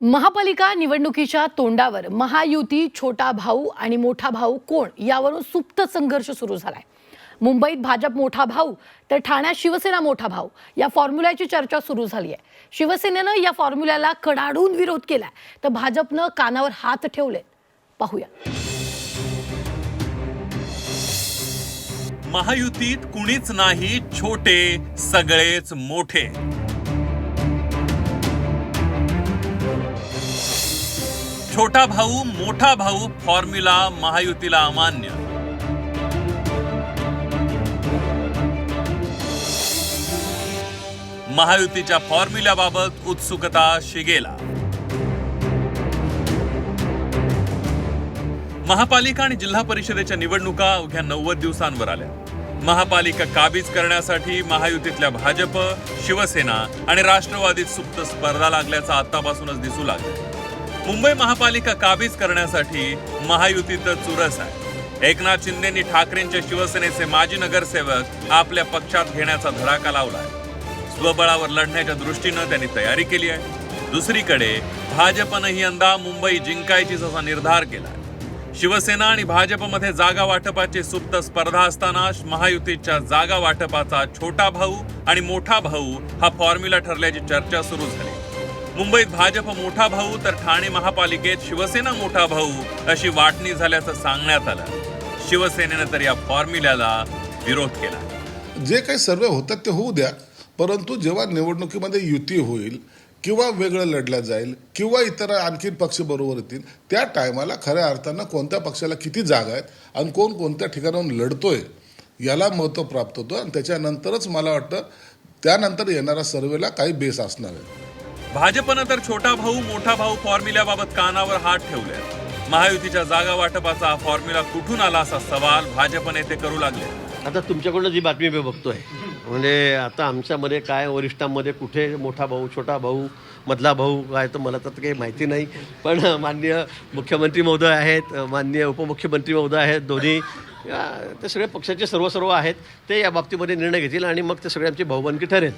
महापालिका निवडणुकीच्या तोंडावर महायुती छोटा भाऊ आणि मोठा भाऊ कोण यावरून सुप्त संघर्ष सुरू झालाय. मुंबईत भाजप मोठा भाऊ तर ठाण्यात शिवसेना मोठा भाऊ. या फॉर्म्युल्याची चर्चा सुरू झाली आहे. शिवसेनेनं या फॉर्म्युल्याला कडाडून विरोध केलाय. तर भाजपनं कानावर हात ठेवले पाहूया. महायुतीत कुणीच नाही छोटे सगळेच मोठे. छोटा भाऊ मोठा भाऊ फॉर्म्युला महायुतीला अमान्य. महायुतीच्या फॉर्म्युल्याबाबत उत्सुकता शिगेला. महापालिका आणि जिल्हा परिषदेच्या निवडणुका अवघ्या नव्वद दिवसांवर आल्या. महापालिका काबीज करण्यासाठी महायुतीतल्या भाजप शिवसेना आणि राष्ट्रवादीत सुप्त स्पर्धा लागल्याचं आतापासूनच दिसू लागलं मुंबई महापालिका काबीज करण्यासाठी महायुतीत चुरस आहे. एकनाथ शिंदेनी ठाकरेंच्या शिवसेनेचे माजी नगरसेवक आपल्या पक्षात घेण्याचा धडाका लावलाय स्वबळावर लढण्याच्या दृष्टीनं त्यांनी तयारी केली आहे. दुसरीकडे भाजपनंही यंदा मुंबई जिंकायचीच असा निर्धार केला शिवसेना आणि भाजपमध्ये जागा वाटपाची सुप्त स्पर्धा असताना महायुतीच्या जागा वाटपाचा छोटा भाऊ आणि मोठा भाऊ हा फॉर्म्युला ठरल्याची चर्चा सुरू झाली. मुंबईत भाजप मोठा भाऊ तर ठाणे महापालिकेत शिवसेना मोठा भाऊ अशी वाटणी झाल्याचं सांगण्यात आलं. शिवसेनेनं तर या फॉर्म्युल्याला विरोध केला. जे काही सर्वे होतात ते होऊ द्या परंतु जेव्हा निवडणुकीमध्ये युती होईल किंवा वेगळं लढलं जाईल किंवा इतर आणखीन पक्ष बरोबर येतील त्या टायमाला खऱ्या अर्थानं कोणत्या पक्षाला किती जागा आहेत आणि कोण कोणत्या ठिकाणाहून लढतोय याला महत्त्व प्राप्त होतं आणि त्याच्यानंतरच मला वाटतं त्यानंतर येणाऱ्या सर्वेला काही बेस असणार आहे. भाजपनं तर छोटा भाऊ मोठा भाऊ फॉर्म्युल्याबाबत कानावर हात ठेवले. महायुतीच्या जागा वाटपाचा हा फॉर्म्युला कुठून आला असा सवाल भाजप नेते करू लागले. आता तुमच्याकडून जी बातमी मी बघतोय म्हणजे आता आमच्यामध्ये काय वरिष्ठांमध्ये कुठे मोठा भाऊ छोटा भाऊ मधला भाऊ काय तर मला तर काही माहिती नाही. पण माननीय मुख्यमंत्री महोदय आहेत माननीय उपमुख्यमंत्री महोदय आहेत दोन्ही ते सगळे पक्षाचे सर्व सर्व आहेत ते या बाबतीमध्ये निर्णय घेतील आणि मग ते सगळे आमची भाऊबंदकी ठरेल.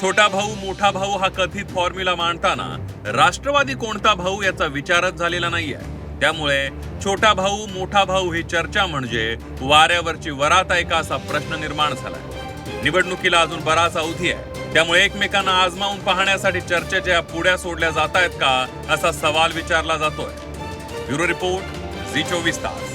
छोटा भाऊ मोठा भाऊ हा कथित फॉर्म्युला मांडताना राष्ट्रवादी कोणता भाऊ याचा विचारच झालेला नाहीये. त्यामुळे छोटा भाऊ मोठा भाऊ ही चर्चा म्हणजे वाऱ्यावरची वरात आहे का असा प्रश्न निर्माण झालाय. निवडणुकीला अजून बराच अवधी आहे. त्यामुळे एकमेकांना आजमावून पाहण्यासाठी चर्चेच्या पुढ्या सोडल्या जात आहेत का असा सवाल विचारला जातोय. ब्युरो रिपोर्ट झी चोवीस तास.